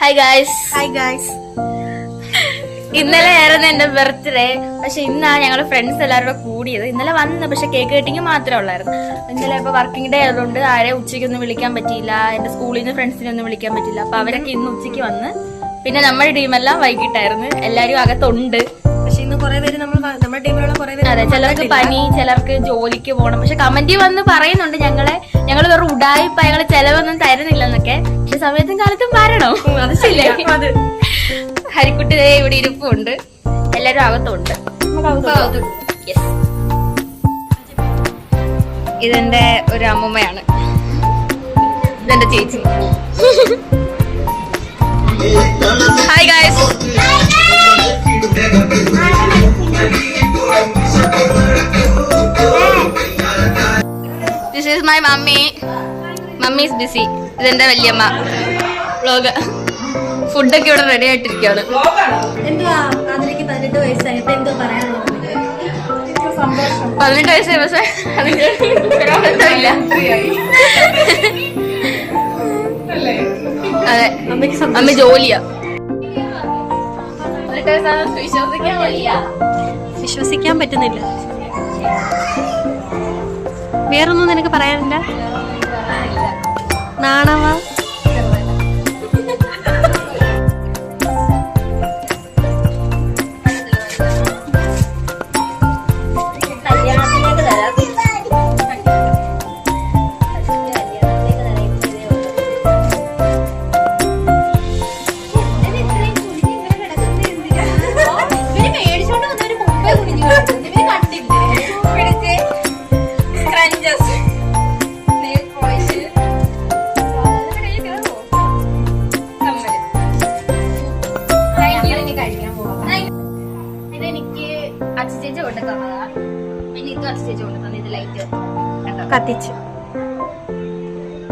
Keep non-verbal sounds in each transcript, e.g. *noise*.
Hi guys hi guys ഇന്നലെ ആയിരുന്നു എന്റെ ബർത്ത്ഡേ പക്ഷെ ഇന്നാണ് ഞങ്ങളുടെ ഫ്രണ്ട്സ് എല്ലാവരും കൂടെ കൂടിയത്. ഇന്നലെ വന്ന് പക്ഷെ കേക്ക് കട്ടിങ് മാത്രമേ ഉള്ളായിരുന്നു. ഇന്നലെ ഇപ്പൊ വർക്കിംഗ് ഡേ ആയതുകൊണ്ട് ആരെ ഉച്ചയ്ക്കൊന്നും വിളിക്കാൻ പറ്റിയില്ല. എന്റെ സ്കൂളിൽ നിന്ന് ഫ്രണ്ട്സിനെ ഒന്നും വിളിക്കാൻ പറ്റില്ല അപ്പൊ അവരൊക്കെ ഇന്ന് ഉച്ചയ്ക്ക് വന്ന് പിന്നെ നമ്മുടെ ടീമെല്ലാം വൈകിട്ടായിരുന്നു. എല്ലാരും അകത്തുണ്ട്. കുറെ പേര് നമ്മൾ നമ്മുടെ ടീമിലുള്ള കുറെ പേര് അതെ ചിലർക്ക് പനി ചിലർക്ക് ജോലിക്ക് പോകണം പക്ഷെ കമന്റ് വന്ന് പറയുന്നുണ്ട് ഞങ്ങളെ ഞങ്ങൾ വെറും ഉടായിപ്പ ഞങ്ങൾ ചെലവൊന്നും തരുന്നില്ല എന്നൊക്കെ പക്ഷെ സമയത്തും കാലത്തും വരണോ. അത് ശരിയാ. ഹരിക്കുട്ടി ദേ ഇവിടെ ഇരിപ്പുണ്ട്. എല്ലാരും അകത്തുണ്ട്. ഇതെന്റെ ഒരു അമ്മൂമ്മയാണ്. ഇതെന്റെ ചേച്ചി. *laughs* Hi guys mummy. Mummy is busy ഇതെന്റെ വല്യമ്മ. വ്ലോഗ് ഫുഡൊക്കെ ഇവിടെ റെഡി ആയിട്ടിരിക്കുകയാണ് പതിനെട്ട് വയസ്സായി. പക്ഷേ അതെ. അമ്മ ജോലിയാ. വിശ്വസിക്കാൻ പറ്റുന്നില്ല. വേറൊന്നും നിനക്ക് പറയാനില്ല? നാണവ? കത്തിച്ച്.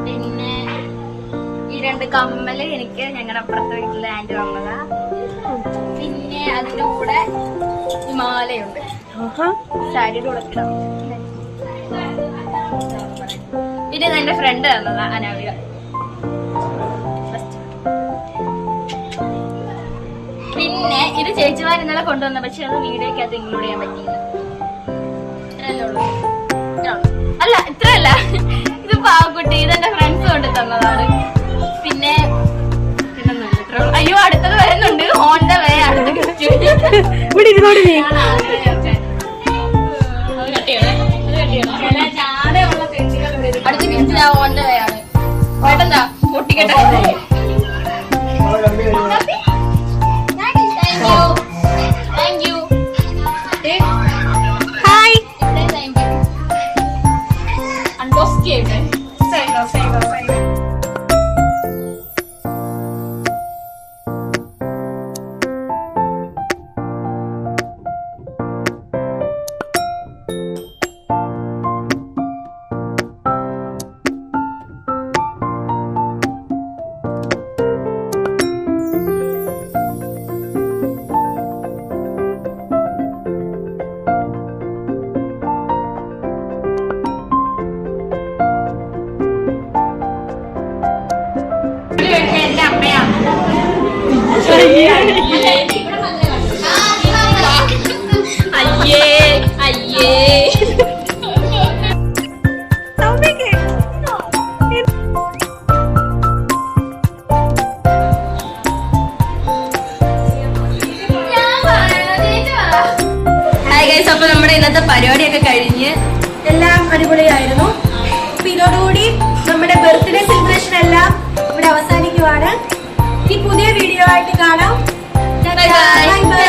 പിന്നെ ഈ രണ്ട് കമ്മൽ എനിക്ക് ഞങ്ങളുടെ അപ്പുറത്തെ വീട്ടിലെ ആന്റി വന്നതാ. പിന്നെ അതിന്റെ കൂടെ മാലയുണ്ട്. സാരിയുടെ കൂടെ ഇടാം. പിന്നെ എന്റെ ഫ്രണ്ട് തന്നതാ അനാമിക. പിന്നെ ഇത് ചേച്ചിമാർ ഇന്നലെ കൊണ്ടുവന്ന പക്ഷെ അത് വീഡിയോക്കകത്ത് ഇൻക്ലൂഡ് ചെയ്യാൻ പറ്റിയില്ല. പാവക്കുട്ടി ഇതെന്റെ ഫ്രണ്ട്സ് കൊണ്ട് തന്നതാണ്. പിന്നെ അയ്യോ അടുത്തത് വരുന്നുണ്ട്. ഓൺ ദ വേ അടുത്ത. ഇവിടെ ഇരുന്നോടി നീ. അടുത്ത ഗിഫ്റ്റ് ഞാൻ വേ ആണ്. വേണ്ടെന്താ പൊട്ടിക്കട്ടെ Save it. Same. അയ്യേ അയ്യേ അപ്പൊ നമ്മുടെ ഇന്നത്തെ പരിപാടിയൊക്കെ കഴിഞ്ഞ് എല്ലാം അടിപൊളിയായിരുന്നു. അപ്പൊ ഇതോടുകൂടി നമ്മുടെ ബർത്ത്ഡേ സെലിബ്രേഷൻ എല്ലാം പുതിയ വീഡിയോ ആയിട്ട് കാണാം. Bye bye